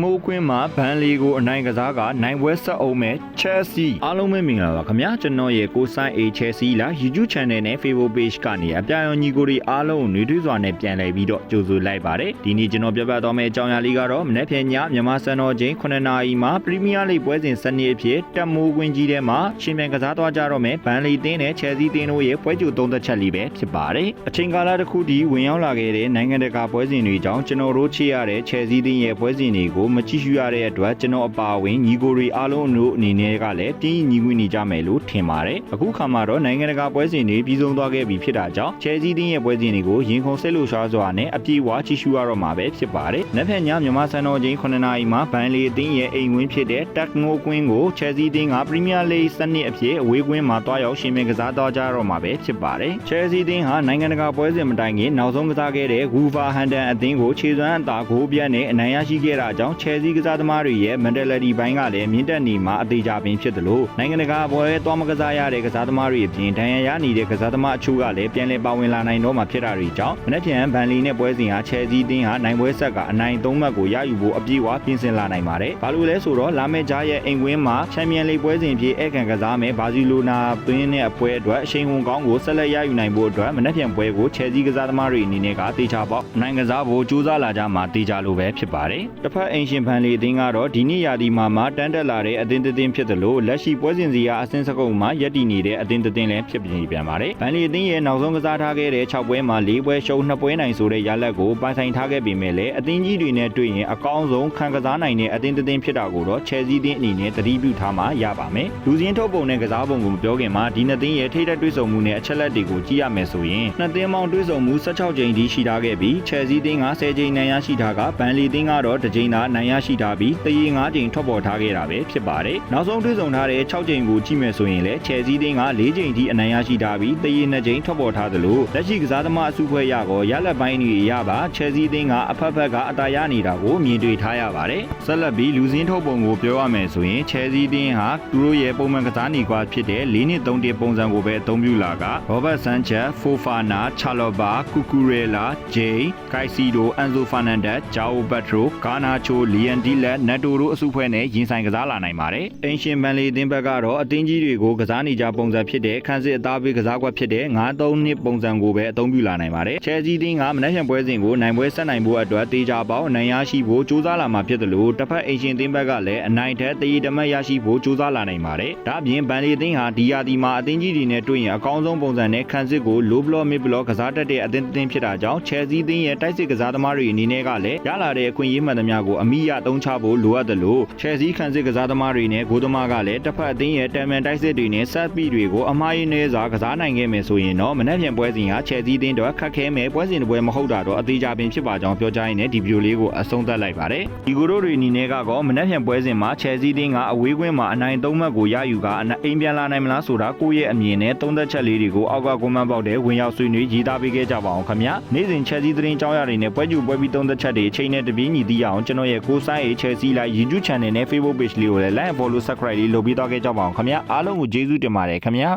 မိုးကွင်းမှာဘန်လီကိုအနိုင်ကစားကနိုင်ပွဲဆက်အောင်မဲ့ Chelsea အားလုံးပဲမင်္ဂလာပါခင်ဗျာကျွန်တော်ရဲ့ကိုဆိုင် A Chelsea လာ YouTube Channel နဲ့ Facebook Page ကနေအပြာရောင်ညီကိုတွေအားလုံးကိုနှွေးထွေးစွာနဲ့ပြန်လည်ပြီးတော့ကြိုဆိုလိုက်ပါတယ်ဒီနေ့ကျွန်တော်ပြပြသွားမယ့်အကြောင်းအရာလေးကတော့မနေ့ဖြန်ညမြန်မာစံတော်ချိန်9နာရီမှာ Premier League ပွဲစဉ်စနစ်အဖြစ်တက်မိုးကွင်းကြီးထဲမှာရှင်ပြန်ကစားသွားကြတော့မယ်ဘန်လီတင်းနဲ့ Chelsea တင်းတို့ရဲ့ပွဲကြိုသုံးသက်ချက်လေးပဲဖြစ်ပါတယ်အချိန်ကာလတစ်ခုတည်းဝင်ရောက်လာခဲ့တဲ့နိုင်ငံတကာပွဲစဉ်တွေကြောင့်ကျွန်တော်တို့ချေရတဲ့ Chelsea တင်းရဲ့ပွဲစဉ်တွေကိုမကြည့်ရှုရတဲ့အတွက်ကျွန်တော်အပါအဝင်ညီကိုတွေအားလုံးတို့အနေနဲ့ကလည်းတင်းညီကွင်းနေကြမယ်လို့ထင်ပါတယ်အခုခါမှာတော့နိုင်ငံတကာပွဲစဉ်တွေပြီးဆုံးသွားခဲ့ပြီဖြစ်တာကြောင့် Chelsea တင်းရဲ့ပွဲစဉ်တွေကိုရင်ခုန်ဆက်လို့ရှားစွာနဲ့အပြည့်အဝကြည့်ရှုရတော့မှာပဲဖြစ်ပါတယ်။နောက်ထပ်ညမြန်မာစံတော်ချိန်9နာရီမှာဘန်လီအသင်းရဲ့အိမ်ဝင်းဖြစ်တဲ့တက်ငိုကွင်းကို Chelsea တင်းက Premier League စနစ်အဖြစ်အဝေးကွင်းမှာတွားရောက်ရှင်မြင်ကစားတော့ကြတော့မှာပဲဖြစ်ပါတယ်။ Chelsea တင်းဟာနိုင်ငံတကာပွဲစဉ်မတိုင်ခင်နောက်ဆုံးကစားခဲ့တဲ့ Wolverhampton အသင်းကိုခြေစွမ်းအသာဂိုးပြတ်နဲ့အနိုင်ရရှိခဲ့တာကြောင့် Chelsea ကစားသမားတွေရဲ့ mentality ဘိုင်းကလည်းမြင့်တက်နေမှာအသေးချပင်ဖြစ်တယ်လို့နိုင်ငံတကာပွဲသွားမကစားရတဲ့ကစားသမားတွေအပြင်ဒဏ်ရာရနေတဲ့ကစားသမားအချို့ကလည်းပြန်လည်ပါဝင်လာနိုင်တော့မှာဖြစ်တာတွေကြောင့်မနေ့ပြန်ဘန်လီနဲ့ပွဲစဉ်ဟာ Chelsea တင်းဟာနိုင်ပွဲဆက်ကအနိုင်၃မှတ်ကိုရယူဖို့အပြည့်အဝပြင်ဆင်လာနိုင်ပါတယ်။ဘာလို့လဲဆိုတော့လာမယ့်ကြားရဲ့အိမ်ကွင်းမှာချန်ပီယံလိပွဲစဉ်ဖြစ်ဧကန်ကစားမယ်ဘာစီလိုနာသွင်းတဲ့အပွဲအတွက်အရှိန်ဟုန်ကောင်းကိုဆက်လက်ရယူနိုင်ဖို့အတွက်မနေ့ပြန်ပွဲကို Chelsea ကစားသမားတွေအနေနဲ့ကတေချာပေါက်နိုင်ကစားဖို့ကြိုးစားလာကြမှာတေချာလိုပဲဖြစ်ပါတယ်။တစ်ဖက်အင်ရှင်ဘန်လီအသင်းကတော့ဒီနေ့ရာသီမှာမှတန်းတက်လာတဲ့အသင်းတစ်သင်းဖြစ်တယ်လို့လက်ရှိပွဲစဉ်စီကအဆင့်စကုပ်မှာယက်တည်နေတဲ့အသင်းတစ်သင်းလည်းဖြစ်ပြင်ပြန်ပါတယ်။ဘန်လီအသင်းရဲ့နောက်ဆုံးကစားထားခဲ့တဲ့6ပွဲမှာ4ပွဲရှုံး2ပွဲနိုင်ဆိုတဲ့ရလဒ်ကိုပိုင်ဆိုင်ထားခဲ့ပေမဲ့လည်းအသင်းကြီးတွေနဲ့တွေ့ရင်အကောင်းဆုံးခံကစားနိုင်တဲ့အသင်းတစ်သင်းဖြစ်တာကိုတော့ Chelsea အသင်းအနေနဲ့သတိပြုထားမှရပါမယ်။လူစင်းထုတ်ပုံနဲ့ကစားပုံကိုမပြောခင်မှာဒီနှစ်သင်းရဲ့ထိတဲ့တွေ့ဆုံမှုနဲ့အချက်လက်တွေကိုကြည့်ရမယ်ဆိုရင်နှစ်သင်းပေါင်းတွေ့ဆုံမှု16ကြိမ်ထိရှိထားခဲ့ပြီး Chelsea အသင်းက10ကြိမ်နိုင်ရရှိထားကဘန်လီအသင်းကတော့2ကြိမ်သာနိုင်ရရှိထားပြီးတရေ9ကြိမ်ထွက်ပေါ်ထားခဲ့တာပဲဖြစ်ပါတယ်။နောက်ဆုံးတွေ့ဆုံထားတဲ့6ကြိမ်ကိုကြည့်မယ်ဆိုရင်လည်း Chelsea အသင်းက4ကြိမ်ထိအနိုင်ရရှိထားပြီးတရေ2ကြိမ်ထွက်ပေါ်ထားသလိုလက်ရှိကစားသမားအစုဖွဲ့ရကောရလက်ပိုင်းတွေရပါ Chelsea အသင်းကအဖက်ဖက်ကအတာရနေတာကိုမြင်တွေ့ထားရပါတယ်။ဆက်လက်ပြီးလူစင်းထုတ်ပုံကိုပြောရမယ်ဆိုရင် Chelsea အသင်းဟာသူတို့ရဲ့ပုံမှန်ကစားနေကွာဖြစ်တဲ့၄နှစ်3တစ်ပုံစံကိုပဲအသုံးပြုလာက Robert Sanchez, Fofana, Chalobah, Cucurella, Jay, Caicedo, Enzo Fernandez, Joao Pedro, Garnacho, Leon Dilet, Neto တို့အစုဖွဲ့နဲ့ရင်ဆိုင်ကစားလာနိုင်ပါတယ်။အင်ရှင်ဘန်လီအသင်းဘက်ကတော့အသင်းကြီးတွေကိုကစားနေကြပုံစံဖြစ်တဲ့ခန်းစစ်အသားပေးကစားကွက်ဖြစ်တဲ့9-3-2ပုံစံကိုပဲအသုံးပြုလာနိုင်ပါတယ်။ Chelsea အသင်းကမနက်ဖြန်ပွဲစဉ်ကိုနိုင်ပွဲဆက်နိုင်ဖို့အတွက်တေချာပေါက်နိုင်ရရှိဖို့ကြိုးစားလာမှာဖြစ်တယ်လို့တစ်ဖက်အင်ရှင်အသင်းဘက်ကလည်းအနိုင်ထက်တရီတမတ်ရရှိဖို့ကြိုးစားလာနိုင်ပါတယ်။ဒါ့အပြင်ဘန်လီအသင်းဟာဒီယာဒီမှာအသင်းကြီးတွေနဲ့တွေ့ရင်အကောင်းဆုံးပုံစံနဲ့ခန်းစစ်ကို low block mid block ကစားတတ်တဲ့အသင်းတစ်သင်းဖြစ်တာကြောင့် Chelsea အသင်းရဲ့တိုက်စစ်ကစားသမားတွေအနေနဲ့ကလည်းရလာတဲ့အခွင့်အရေးမှန်သမျှကိုအမိရသုံးချဖို့လိုအပ်တယ်လို့ Chelsea ခန်းစစ်ကစားသမားတွေနဲ့ဂိုးသမားကလည်းတစ်ဖက်အသင်းရဲ့တမန်တိုက်စစ်တွေနဲ့ဆက်ပြီးတွေကိုအမှားရင်းနေစွာကစားနိုင်ခဲ့မယ်ဆိုရင်တော့မနက်ဖြန်ပွဲစဉ်ဟာ Chelsea အသင်းတော့ခက်ခဲမယ်ပွဲစဉ်တစ်ပွဲမဟုတ်တာတော့အသေးချပင်ဖြစ်ပါကြောင်းပြောကြားရင်းနဲ့ဒီဗီဒီယိုလေးကိုအဆုံးသတ်လိုက်ပါတယ်ဒီကိုတို့တွေအနေနဲ့ကတော့မနက်ဖြန်ပွဲစဉ်မှာ Chelsea အသင်းကအဝေးကွင်းမှာအနိုင်၃မှတ်ကိုရယူကအအိမ်ပြန်လာနိုင်မလားဆိုတာကိုယ့်ရဲ့အမြင်နဲ့သုံးသက်ချက်လေးတွေကိုအောက်ကကွန်မန့်ဘောက်ထဲဝင်ရောက်ဆွေးနွေးရေးသားပေးခဲ့ကြပါအောင်ခင်ဗျာနေ့စဉ် Chelsea သတင်းကြောင်းရတွေနဲ့ပွဲကြည့်ပွဲပြီးသုံးသက်ချက်တွေအချိန်နဲ့တပြေးညီသိရအောင်ကျွန်တော်ရဲ့ကိုဆိုင်ရေး Chelsea လိုက် YouTube Channel နဲ့ Facebook Page လေးကိုလည်း Like and Follow Subscribe လေးလုပ်ပြီးတော့ခဲ့ကြပါအောင်ခင်ဗျာအားလုံးကိုကျေးဇူးတင်ပါတယ်ခင်ဗျာ